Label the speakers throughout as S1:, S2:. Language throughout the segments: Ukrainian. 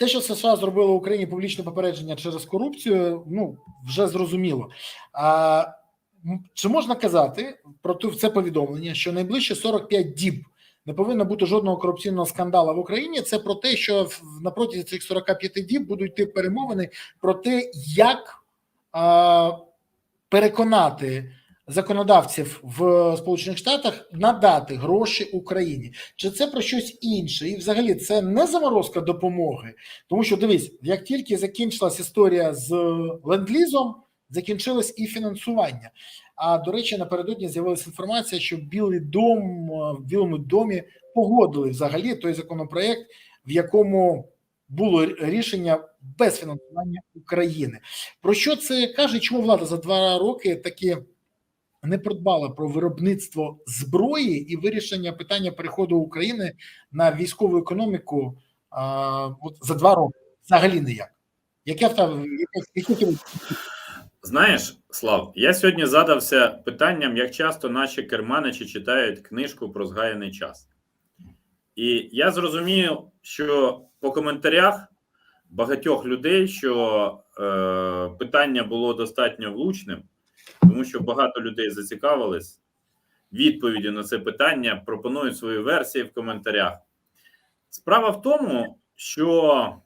S1: те, що США зробило Україні публічне попередження через корупцію, ну вже зрозуміло. А чи можна казати про це повідомлення, що найближче 45 діб не повинно бути жодного корупційного скандалу в Україні? Це про те, що на протязі цих 45 діб будуть йти перемовини про те, як а, переконати законодавців в Сполучених Штатах надати гроші Україні. Чи це про щось інше? І взагалі це не заморозка допомоги, тому що дивись, як тільки закінчилась історія з ленд-лізом, закінчилось і фінансування. А до речі, напередодні з'явилася інформація, що Білий дом е, в Білому домі погодили взагалі той законопроект, в якому було рішення без фінансування України. Про що це каже? Чому влада за два роки таки не придбала про виробництво зброї і вирішення питання переходу України на військову економіку а, от за два роки? Взагалі ніяк. Яке в
S2: Знаєш, Слав, я сьогодні задався питанням, як часто наші керманичі читають книжку про згаяний час. І я зрозумів, що по коментарях багатьох людей, що е, питання було достатньо влучним, тому що багато людей зацікавились відповіді на це питання, пропонують свої версії в коментарях. Справа в тому, що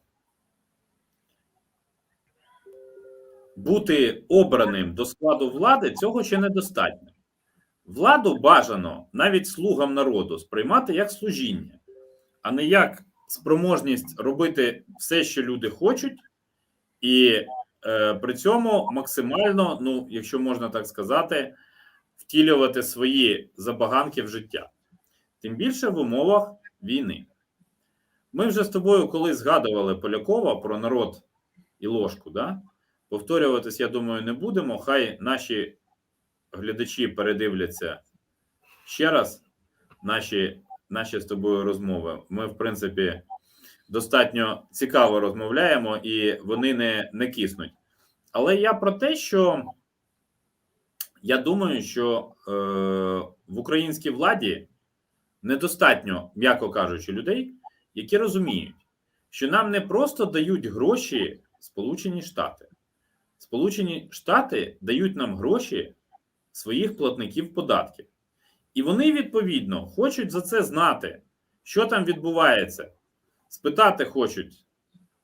S2: бути обраним до складу влади цього ще недостатньо. Владу бажано навіть слугам народу сприймати як служіння, а не як спроможність робити все, що люди хочуть, і при цьому максимально, ну, якщо можна так сказати, втілювати свої забаганки в життя. Тим більше в умовах війни. Ми вже з тобою колись згадували Полякова про народ і ложку. Да? Повторюватись, я думаю, не будемо. Хай наші глядачі передивляться ще раз наші, наші з тобою розмови. Ми, в принципі, достатньо цікаво розмовляємо і вони не, не киснуть. Але я про те, що я думаю, що е, в українській владі недостатньо, м'яко кажучи, людей, які розуміють, що нам не просто дають гроші Сполучені Штати. Сполучені Штати дають нам гроші своїх платників податків. І вони, відповідно, хочуть за це знати, що там відбувається. Спитати хочуть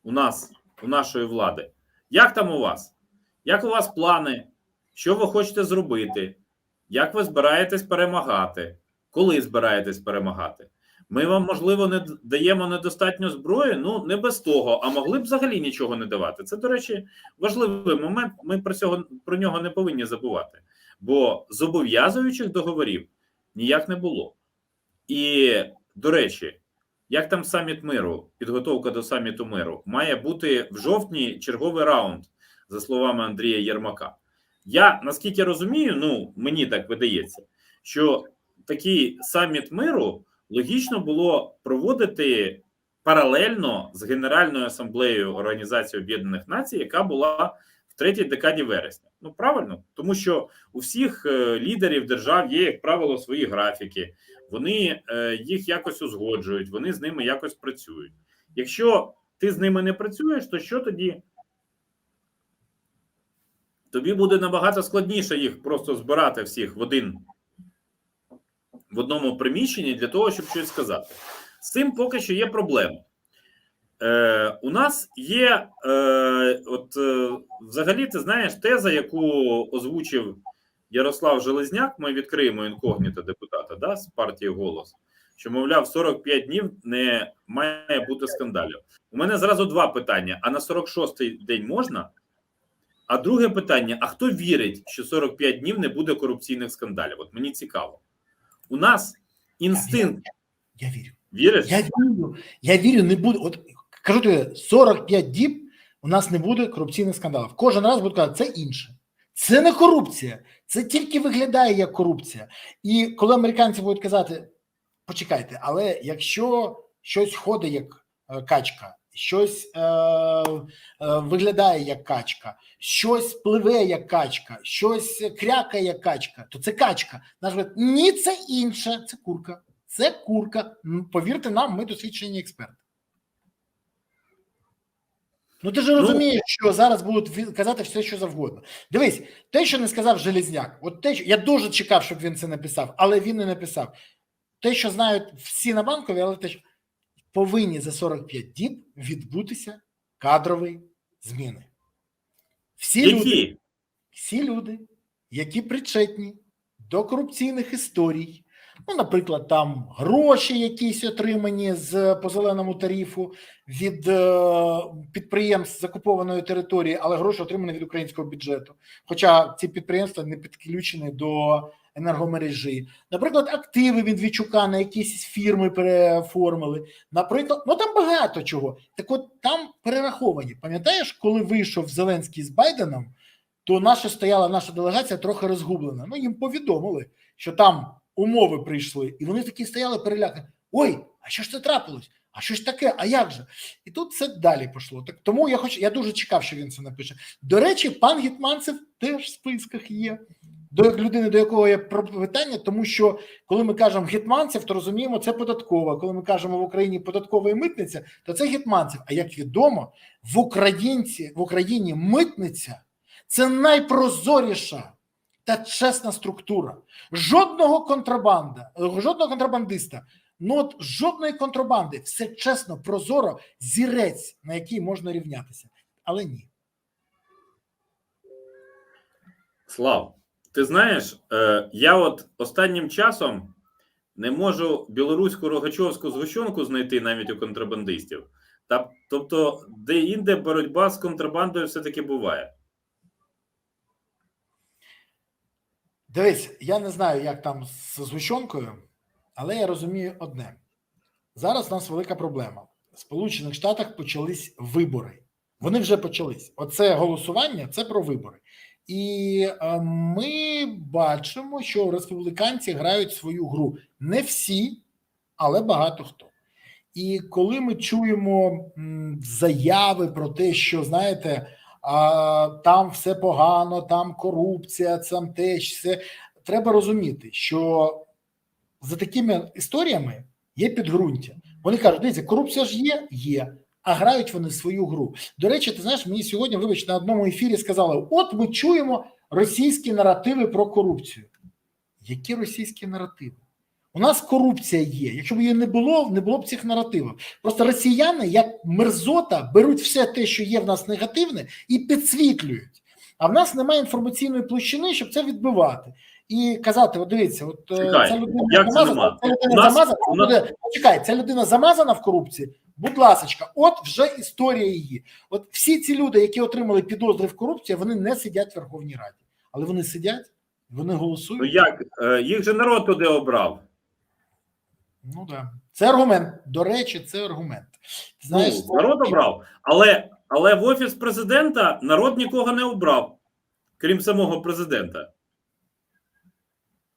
S2: у нас, у нашої влади, як там у вас? Як у вас плани? Що ви хочете зробити? Як ви збираєтесь перемагати? Коли збираєтесь перемагати? Ми вам, можливо, не даємо недостатньо зброї, ну не без того, а могли б взагалі нічого не давати. Це, до речі, важливий момент. Ми про цього про нього не повинні забувати, бо зобов'язуючих договорів ніяк не було. І, до речі, як там саміт миру, підготовка до саміту миру, має бути в жовтні черговий раунд, за словами Андрія Єрмака. Я наскільки розумію, ну мені так видається, що такий саміт миру логічно було проводити паралельно з Генеральною асамблеєю Організації Об'єднаних Націй, яка була в третій декаді вересня. Ну правильно, тому що у всіх е, лідерів держав є, як правило, свої графіки. Вони е, їх якось узгоджують, вони з ними якось працюють. Якщо ти з ними не працюєш, то що тоді? Тобі буде набагато складніше їх просто збирати всіх в один в одному приміщенні для того, щоб щось сказати. З цим поки що є проблема. Е, У нас є, е, от е, взагалі, ти знаєш, теза, яку озвучив Ярослав Железняк, ми відкриємо інкогніто депутата да, з партії голос, що, мовляв, 45 днів не має бути скандалів. У мене зразу два питання: а на 46-й день можна? А друге питання: а хто вірить, що 45 днів не буде корупційних скандалів? От мені цікаво. У нас інстинкт.
S1: Я вірю.
S2: Віриш?
S1: Я вірю. Я вірю, не буде. От кажу тобі, 45 діб у нас не буде корупційних скандалів. Кожен раз будуть казати, це інше. Це не корупція, це тільки виглядає як корупція. І коли американці будуть казати: почекайте, але якщо щось ходить як е, качка, щось е, е, виглядає як качка, щось пливе як качка, щось крякає як качка, то це качка. Наш говорить, ні, це інше, це курка. Це курка. Повірте нам, ми досвідчені експерти. Ну ти ж розумієш, що зараз будуть казати все, що завгодно. Дивись, те, що не сказав Железняк, от те, що я дуже чекав, щоб він це написав, але він не написав. Те, що знають всі на банкові, але те, що повинні за 45 діб відбутися кадрові зміни. Всі люди, всі люди, які причетні до корупційних історій, ну, наприклад, там гроші якісь отримані з по зеленому тарифу від е, підприємств з окупованої території, але гроші отримані від українського бюджету. Хоча ці підприємства не підключені до енергомережі. Наприклад, активи від Вічука на якісь фірми переоформили. Наприклад, ну там багато чого. Так от там перераховані. Пам'ятаєш, коли вийшов Зеленський з Байденом, то наша стояла наша делегація трохи розгублена. Ну їм повідомили, що там умови прийшли, і вони такі стояли перелякані. Ой, а що ж це трапилось? А що ж таке? А як же? І тут це далі пішло. Так тому я хоч я дуже чекав, що він це напише. До речі, пан Гетманцев теж в списках є. До людини, до якого є питання, тому що коли ми кажемо гетманцев, то розуміємо, це податкова. Коли ми кажемо в Україні податкова і митниця, то це гетманцев. А як відомо, в Українці в Україні митниця це найпрозоріша та чесна структура. Жодного контрабанда, е, жодного контрабандиста, ну от жодної контрабанди, все чесно, прозоро, зірець, на який можна рівнятися. Але ні.
S2: Слав, ти знаєш, е, я от останнім часом не можу білоруську рогачовську згущенку знайти навіть у контрабандистів. Тобто, де-інде боротьба з контрабандою все-таки буває.
S1: Дивись, я не знаю, як там з згущенкою, але я розумію одне: зараз у нас велика проблема. В Сполучених Штатах почались вибори. Вони вже почались. Оце голосування це про вибори. І е, ми бачимо, що республіканці грають свою гру. Не всі, але багато хто. І коли ми чуємо заяви про те, що знаєте, а, там все погано, там корупція, там те, все треба розуміти, що за такими історіями є підґрунтя. Вони кажуть: дивіться, корупція ж є, є. А грають вони свою гру. До речі, ти знаєш, мені сьогодні, вибач, на одному ефірі сказали: от ми чуємо російські наративи про корупцію. Які російські наративи? У нас корупція є. Якщо б її не було, не було б цих наративів. Просто росіяни, як мерзота, беруть все те, що є в нас негативне, і підсвітлюють. А в нас немає інформаційної площини, щоб це відбивати. І казати: от дивіться, от е,
S2: Чекай,
S1: ця людина
S2: як
S1: замазана,
S2: нема?
S1: ця людина
S2: нас-
S1: замазана,
S2: нас-
S1: буде, чекай, ця людина замазана в корупції. Будь ласочка, от вже історія її. От всі ці люди, які отримали підозри в корупції, вони не сидять в Верховній Раді, але вони сидять, вони
S2: Ну
S1: голосують.
S2: як? Е, Їх же народ туди обрав.
S1: Ну да, це аргумент. До речі, це аргумент. Знаєш,
S2: ну, народ обрав. Але, але в офіс президента народ нікого не обрав, крім самого президента.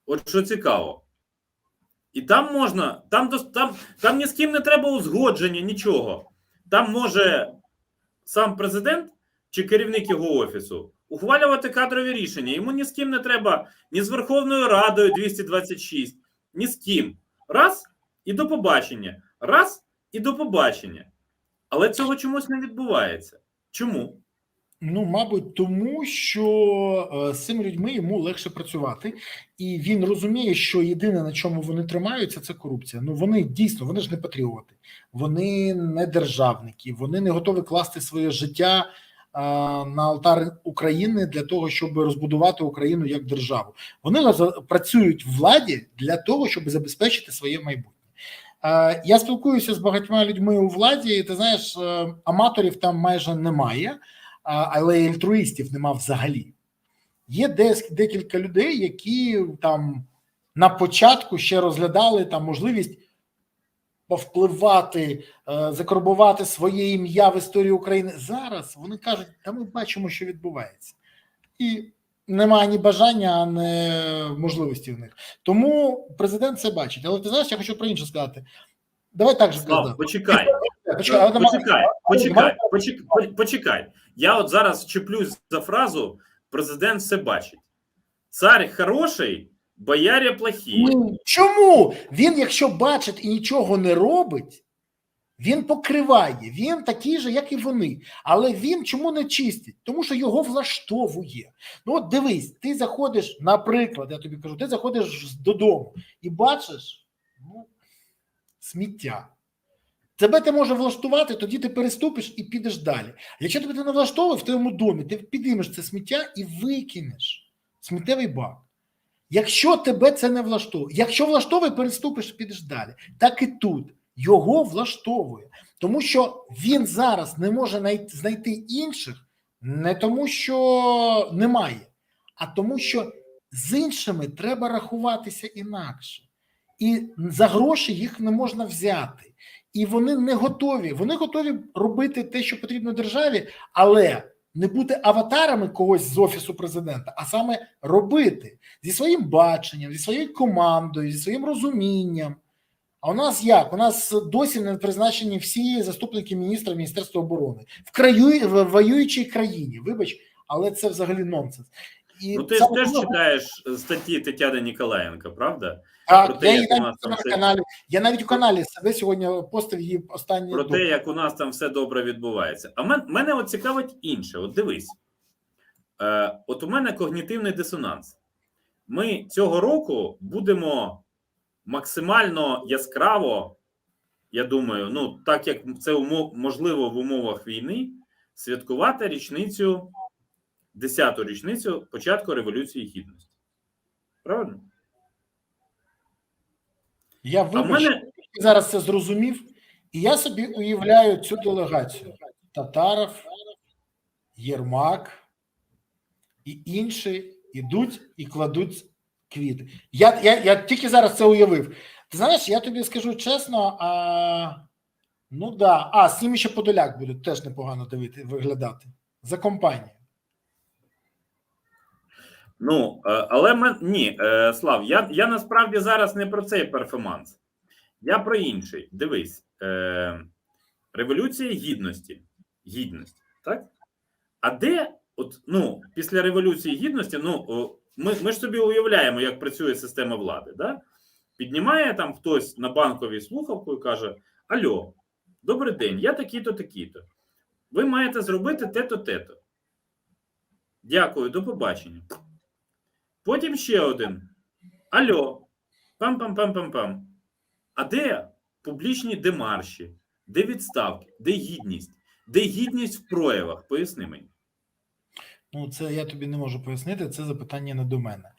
S2: От що цікаво. І там можна, там, там, там ні з ким не треба узгодження, нічого. Там може сам президент чи керівник його офісу ухвалювати кадрові рішення. Йому ні з ким не треба, ні з Верховною Радою 226, ні з ким. Раз і до побачення. Раз і до побачення. Але цього чомусь не відбувається. Чому?
S1: Ну, мабуть, тому що е, з цими людьми йому легше працювати, і він розуміє, що єдине, на чому вони тримаються, це корупція. Ну вони дійсно вони ж не патріоти, вони не державники, вони не готові класти своє життя е, на алтар України для того, щоб розбудувати Україну як державу. Вони працюють владі для того, щоб забезпечити своє майбутнє. Е, Я спілкуюся з багатьма людьми у владі, і ти знаєш, е, аматорів там майже немає але й альтруїстів нема взагалі. Є десь декілька людей, які там на початку ще розглядали там можливість повпливати, е, закорбувати своє ім'я в історії України. Зараз вони кажуть, та ми бачимо, що відбувається, і немає ні бажання, ні можливості в них. Тому президент це бачить. Але ти знаєш, я хочу про інше сказати. Давай так же
S2: Слав,
S1: сказати.
S2: почекай.
S1: Почекай,
S2: Почекай, почекай, почекай, почекай. Я от зараз чіплюсь за фразу президент все бачить. Цар хороший, бояря плохі.
S1: Ну, Чому він, якщо бачить і нічого не робить, Він покриває, він такий же, як і вони. Але він чому не чистить? Тому що його влаштовує. Ну от дивись, ти заходиш, наприклад, я тобі кажу, ти заходиш додому і бачиш ну, сміття. Тебе ти може влаштувати, тоді ти переступиш і підеш далі. Якщо тебе це не влаштовує в твоєму домі, ти підіймеш це сміття і викинеш сміттєвий бак. Якщо тебе це не влаштовує, якщо влаштовує, переступиш, і підеш далі. Так і тут його влаштовує, тому що він зараз не може знайти інших, не тому, що немає, а тому, що з іншими треба рахуватися інакше, і за гроші їх не можна взяти. І вони не готові. Вони готові робити те, що потрібно державі, але не бути аватарами когось з офісу президента, а саме робити зі своїм баченням, зі своєю командою, зі своїм розумінням. А у нас як? У нас досі не призначені всі заступники міністра Міністерства оборони в краю в воюючій країні. Вибач, але це взагалі нонсенс. І
S2: Ну, ти ж теж читаєш статті Тетяни Ніколаєнка, правда?
S1: так,
S2: про те,
S1: я,
S2: як
S1: її
S2: у
S1: навіть
S2: нас там все-
S1: каналі. Я навіть у каналі себе сьогодні постив її останні
S2: Про те, як у нас там все добре відбувається. А мен, мене от цікавить інше. От дивись, е, от у мене когнітивний дисонанс. Ми цього року будемо максимально яскраво, я думаю, ну так як це умов, можливо в умовах війни, святкувати річницю, 10-ту річницю початку Революції Гідності. Правильно?
S1: Я вибач,
S2: мене
S1: зараз це зрозумів, і я собі уявляю цю делегацію: Татаров, Єрмак і інші ідуть і кладуть квіти. Я, я, я тільки зараз це уявив. Ти знаєш, я тобі скажу чесно, а, ну да, а з ними ще Подоляк буде теж непогано дивити, виглядати за компанію.
S2: Ну, е, але мен... ні, е, Слав, я, я насправді зараз не про цей перформанс. Я про інший. Дивись, е, Революція Гідності. Гідність, так? А де, от, ну, після Революції Гідності, ну, ми, ми ж собі уявляємо, як працює система влади. Да? Піднімає там хтось на банковій слухавку і каже: Альо, добрий день, я такий-то, такий-то. Ви маєте зробити те-то, те-то. Дякую, до побачення. Потім ще один. Альо, пам-пам-пам-пам-пам. А де публічні демарші, де відставки, де гідність? Де гідність в проявах? Поясни мені.
S1: Ну, це я тобі не можу пояснити, це запитання не до мене.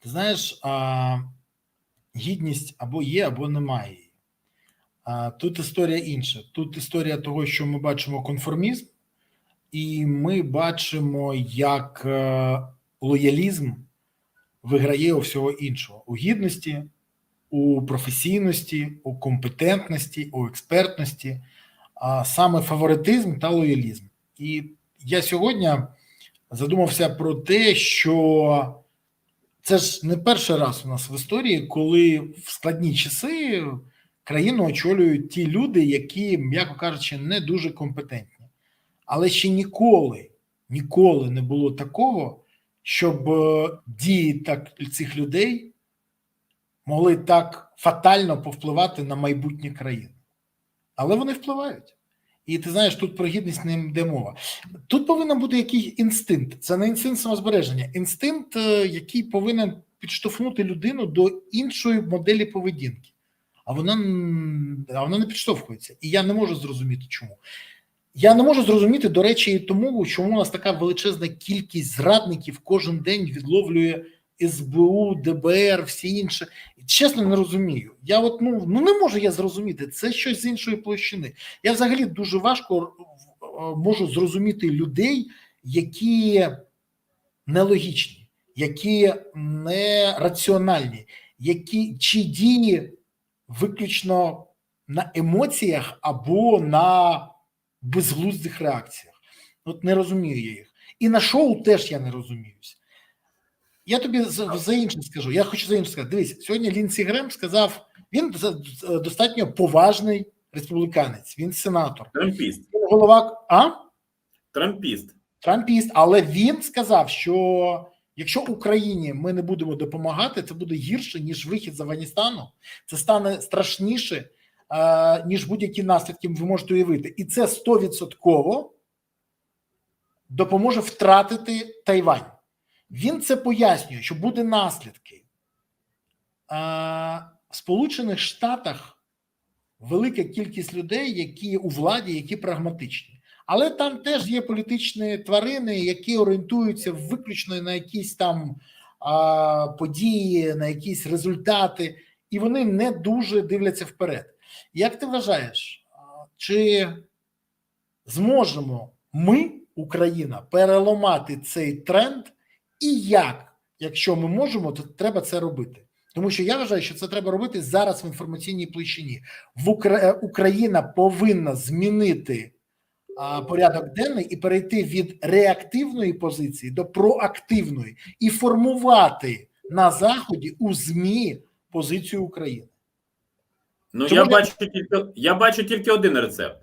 S1: Ти знаєш, а, гідність або є, або немає. А, тут історія інша. Тут історія того, що ми бачимо конформізм, і ми бачимо, як е, лоялізм виграє у всього іншого: у гідності, у професійності, у компетентності, у експертності, а саме фаворитизм та лоялізм. І я сьогодні задумався про те, що це ж не перший раз у нас в історії, коли в складні часи країну очолюють ті люди, які, м'яко кажучи, не дуже компетентні. Але ще ніколи, ніколи не було такого, щоб е, дії так цих людей могли так фатально повпливати на майбутнє країни. Але вони впливають. І ти знаєш, тут про гідність не йде мова. Тут повинен бути якийсь інстинкт. Це не інстинкт самозбереження, інстинкт, е, який повинен підштовхнути людину до іншої моделі поведінки. А вона, а вона не підштовхується. І я не можу зрозуміти, чому. Я не можу зрозуміти, до речі, і тому, чому у нас така величезна кількість зрадників кожен день відловлює СБУ, ДБР, всі інше. Чесно, не розумію. Я от ну, ну не можу я зрозуміти. Це щось з іншої площини. Я взагалі дуже важко е, можу зрозуміти людей, які нелогічні, які не раціональні, які чи дії виключно на емоціях або на безглуздих реакціях. От не розумію я їх. І на шоу теж я не розуміюся. Я тобі за, за інше скажу. Я хочу за інше сказати. Дивись, сьогодні Лінсі Грем сказав: він достатньо поважний республіканець, він сенатор.
S2: Трампіст.
S1: Він голова а?
S2: Трампіст.
S1: Трампіст, але він сказав, що якщо Україні ми не будемо допомагати, це буде гірше ніж вихід з Афганістану. Це стане страшніше е, ніж будь-які наслідки ви можете уявити. І це 100% допоможе втратити Тайвань. Він це пояснює, що буде наслідки. Е, в Сполучених Штатах велика кількість людей, які у владі, які прагматичні. Але там теж є політичні тварини, які орієнтуються виключно на якісь там а, події, на якісь результати, і вони не дуже дивляться вперед. Як ти вважаєш, чи зможемо ми, Україна, переламати цей тренд, і як, якщо ми можемо, то треба це робити? Тому що я вважаю, що це треба робити зараз в інформаційній площині. В Укра... Україна повинна змінити а, порядок денний і перейти від реактивної позиції до проактивної і формувати на заході у змі позицію України.
S2: Ну,
S1: Чому
S2: я
S1: я-
S2: бачу тільки я бачу тільки один рецепт.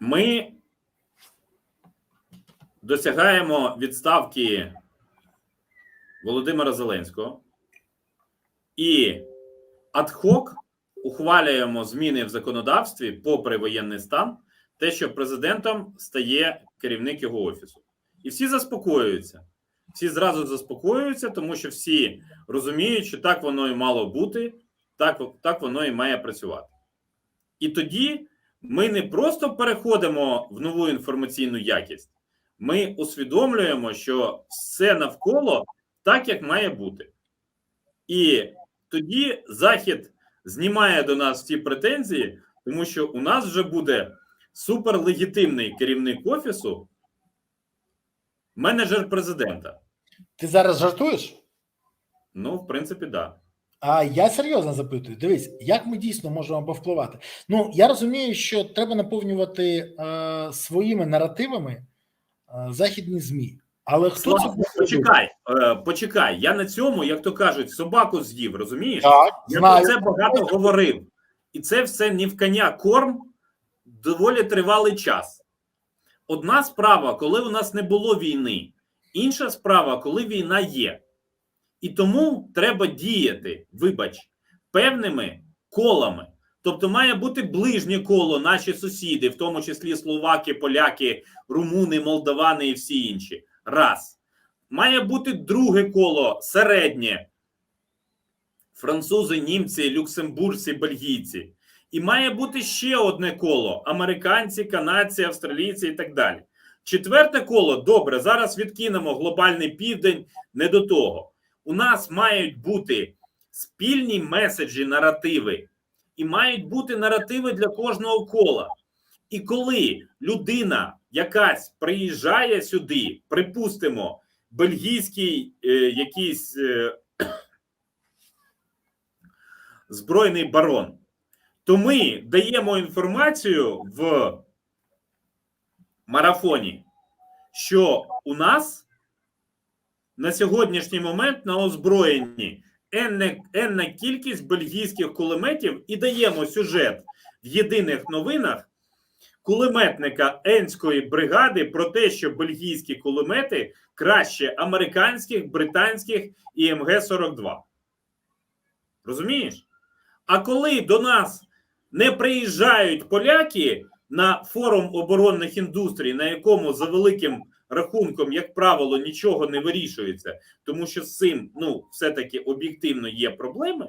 S2: Ми досягаємо відставки Володимира Зеленського і адхок ухвалюємо зміни в законодавстві попри воєнний стан, те, що президентом стає керівник його офісу. І всі заспокоюються. Всі зразу заспокоюються, тому що всі розуміють, що так воно і мало бути, так, так воно і має працювати. І тоді ми не просто переходимо в нову інформаційну якість, ми усвідомлюємо, що все навколо так, як має бути. І тоді Захід знімає до нас ці претензії, тому що у нас вже буде суперлегітимний керівник офісу, менеджер президента.
S1: Ти зараз жартуєш?
S2: Ну, в принципі, так. Да.
S1: А я серйозно запитую: дивись, як ми дійсно можемо повпливати? Ну я розумію, що треба наповнювати е, своїми наративами західні змі. Але хто
S2: Слава,
S1: це
S2: почекай, е, почекай. Я на цьому, як то кажуть, собаку з'їв, розумієш?
S1: Так,
S2: Я
S1: знаю.
S2: про це багато говорив. І це все не в коня корм доволі тривалий час. Одна справа, коли у нас не було війни, інша справа, коли війна є. І тому треба діяти, вибач, певними колами. Тобто має бути ближнє коло, наші сусіди, в тому числі словаки, поляки, румуни, молдавани і всі інші. Раз. Має бути друге коло середнє. Французи, німці, люксембуржці, бельгійці. І має бути ще одне коло: американці, канадці, австралійці і так далі. Четверте коло добре. Зараз відкинемо глобальний південь не до того. У нас мають бути спільні меседжі, наративи, і мають бути наративи для кожного кола. І коли людина якась приїжджає сюди, припустимо, бельгійський е, якийсь е, збройний барон, то ми даємо інформацію в марафоні, що у нас на сьогоднішній момент на озброєнні енна, енна кількість бельгійських кулеметів і даємо сюжет в єдиних новинах кулеметника Енської бригади про те, що бельгійські кулемети краще американських, британських і МГ-42. Розумієш? А коли до нас не приїжджають поляки на форум оборонних індустрій, на якому за великим рахунком, як правило, нічого не вирішується, тому що з цим ну, все-таки об'єктивно є проблеми,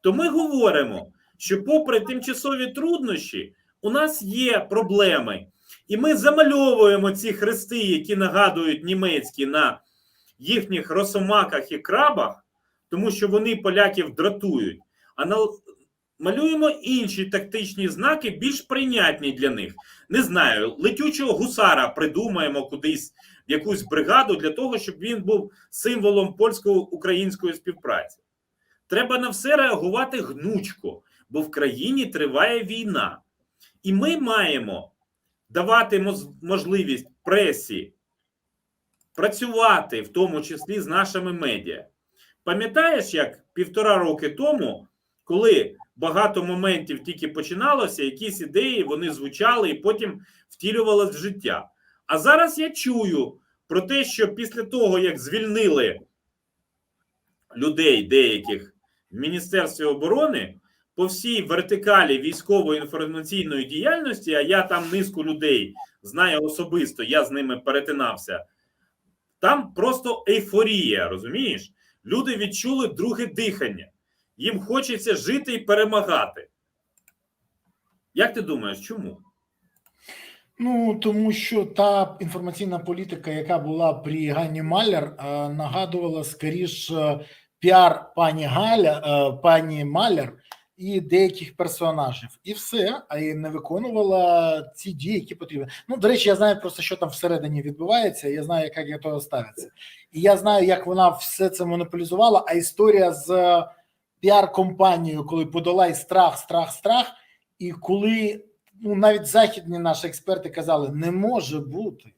S2: то ми говоримо, що, попри тимчасові труднощі, у нас є проблеми, і ми замальовуємо ці хрести, які нагадують німецькі на їхніх росомаках і крабах, тому що вони поляків дратують. А на малюємо інші тактичні знаки, більш прийнятні для них. Не знаю, летючого гусара придумаємо кудись в якусь бригаду для того, щоб він був символом польсько-української співпраці. Треба на все реагувати гнучко, бо в країні триває війна. І ми маємо давати можливість пресі працювати, в тому числі з нашими медіа. Пам'ятаєш, як півтора роки тому, коли багато моментів тільки починалося, якісь ідеї вони звучали і потім втілювалися в життя. А зараз я чую про те, що після того, як звільнили людей деяких в Міністерстві оборони, по всій вертикалі військової інформаційної діяльності, а я там низку людей знаю особисто, я з ними перетинався. Там просто ейфорія, розумієш? Люди відчули друге дихання. Їм хочеться жити і перемагати. Як ти думаєш, чому?
S1: Ну тому що та інформаційна політика, яка була при Ганні Маляр, е, нагадувала скоріш е, піар пані Галя, е, пані Маляр і деяких персонажів, і все, а й не виконувала ці дії, які потрібні. Ну до речі, я знаю просто, що там всередині відбувається. Я знаю, як до того ставиться, і я знаю, як вона все це монополізувала. А історія з піар-компанією, коли подолай страх, страх, страх, і коли ну, навіть західні наші експерти казали, не може бути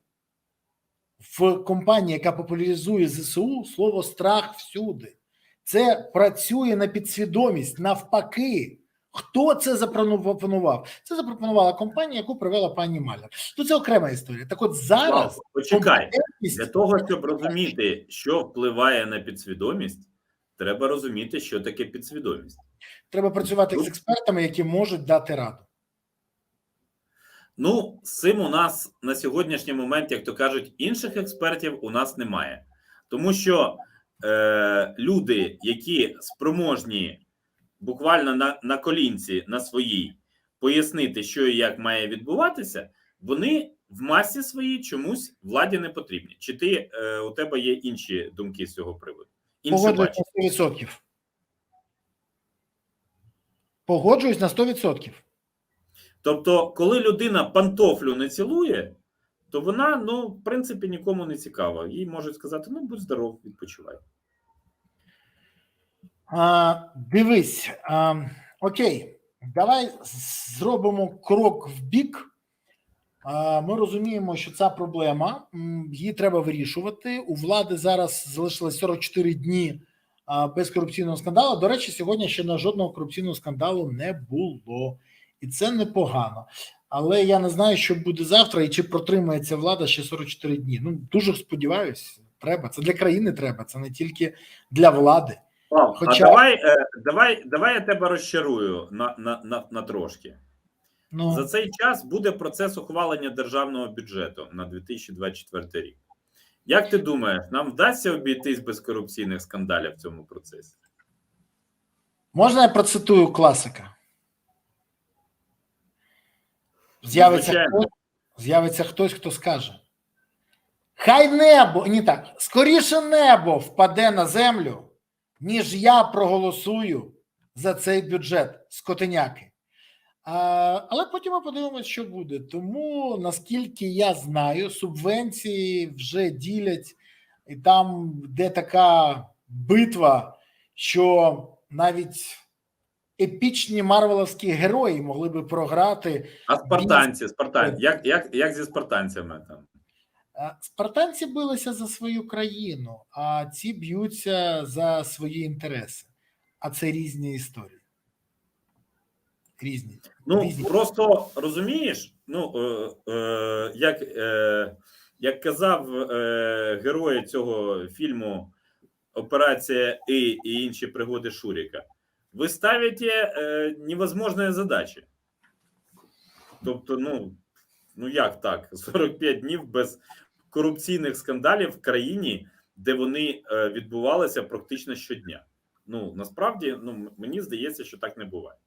S1: в компанії, яка популяризує ЗСУ, слово страх всюди. Це працює на підсвідомість навпаки. Хто це запропонував? Це запропонувала компанія, яку привела пані Маляр. То це окрема історія. Так от зараз
S2: почекай.
S1: компетентність-
S2: Для того, щоб розуміти, що впливає на підсвідомість, треба розуміти, що таке підсвідомість.
S1: треба працювати з експертами, які можуть дати раду.
S2: Ну, з цим у нас на сьогоднішній момент, як то кажуть, інших експертів у нас немає. Тому що е, люди, які спроможні буквально на, на колінці на своїй пояснити, що і як має відбуватися, вони в масі своїй чомусь владі не потрібні. Чи ти е, у тебе є інші думки з цього приводу? Інше бачення?
S1: на 100%. Погоджуюсь на 100%.
S2: Тобто, коли людина пантофлю не цілує, то вона, ну, в принципі, нікому не цікава. Їй можуть сказати: ну, будь здоров, відпочивай.
S1: А, дивись, а, окей, давай зробимо крок в бік. Ми розуміємо, що ця проблема, її треба вирішувати. У влади зараз залишилось 44 дні без корупційного скандалу. До речі, сьогодні ще на жодного корупційного скандалу не було, і це непогано. Але я не знаю, що буде завтра і чи протримається влада ще 44 дні. Ну дуже сподіваюся, треба. Це для країни треба, це не тільки для влади.
S2: Пав,
S1: Хоча-
S2: А давай, е, давай, давай я тебе розчарую на, на, на, на трошки.
S1: Ну
S2: За цей час буде процес ухвалення державного бюджету на 2024 рік. Як ти думаєш, нам вдасться обійтись без корупційних скандалів в цьому процесі?
S1: можна я процитую класика? З'явиться хтось, з'явиться хтось, хто скаже: Хай небо, ні так, скоріше небо впаде на землю, ніж я проголосую за цей бюджет скотиняки. А, але потім ми подивимося, що буде. Тому, наскільки я знаю, субвенції вже ділять, і там де така битва, що навіть епічні марвеловські герої могли би програти.
S2: А спартанці, спартанці, як, як, як зі спартанцями там?
S1: Е, Спартанці билися за свою країну, а ці б'ються за свої інтереси. А це різні історії. Різні.
S2: Ну
S1: Різні.
S2: просто розумієш, ну е, е, як, е, як казав е, герой цього фільму Операція І і інші пригоди Шуріка, ви ставите е, невозможні задачі. Тобто, ну, ну як так? 45 днів без корупційних скандалів в країні, де вони е, відбувалися практично щодня. Ну насправді, ну мені здається, що так не буває.